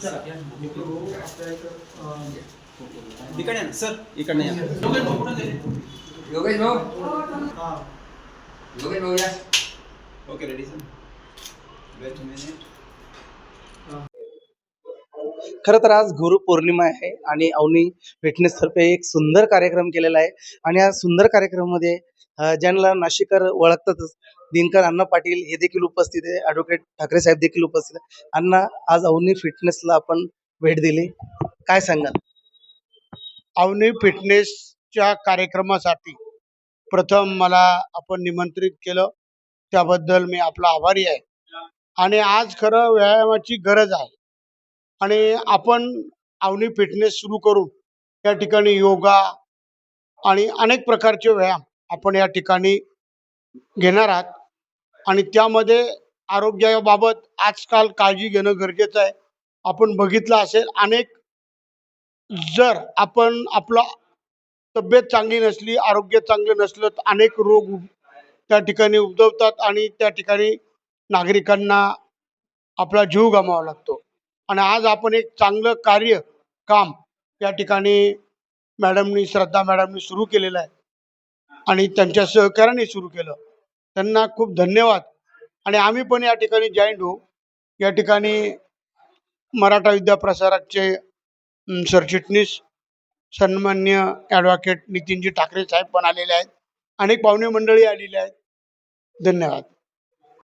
त्यासाठी इकडे या ना सर इकडे या. योगेश भाऊ? योगेश भाऊ या. Okay ready sir wait minute खरं तर आज गुरु पौर्णिमा आहे आणि अवनी फिटनेस तर्फे एक सुंदर कार्यक्रम केलेला आहे. आणि या सुंदर कार्यक्रमामध्ये ज्यांना नाशिकर ओळखतातच दिनकर अण्णा पाटील हे देखील उपस्थित आहे. ॲडव्होकेट ठाकरे साहेब देखील उपस्थित आहे. अण्णा आज अवनी फिटनेसला आपण भेट दिली. काय सांगाल? अवनी फिटनेसच्या कार्यक्रमासाठी प्रथम मला आपण निमंत्रित केलं. त्याबद्दल मी आपला आभारी आहे. आणि आज खरं व्यायामाची गरज आहे. आणि आपण अवनी फिटनेस सुरू करून या ठिकाणी योगा आणि अनेक प्रकारचे व्यायाम आपण या ठिकाणी घेणार आहात. आणि त्यामध्ये आरोग्याबाबत आजकाल काळजी घेणं गरजेचं आहे. आपण बघितलं असेल अनेक जर आपण आपला तब्येत चांगली नसली आरोग्य चांगलं नसलं तर अनेक रोग त्या ठिकाणी उद्भवतात आणि त्या ठिकाणी नागरिकांना आपला जीव गमावा लागतो. आणि आज आपण एक चांगलं कार्य काम या ठिकाणी मॅडमनी श्रद्धा मॅडमनी सुरू केलेलं आहे. आणि त्यांच्या सहकार्याने सुरू केलं. त्यांना खूप धन्यवाद. आणि आम्ही पण या ठिकाणी जॉईंट होऊ. या ठिकाणी मराठा विद्या प्रसाराचे सरचिटणीस सन्मान्य ॲडव्होकेट नितीनजी ठाकरे साहेब पण आलेले आहेत. अनेक पाहुणे मंडळी आलेले आहेत. धन्यवाद.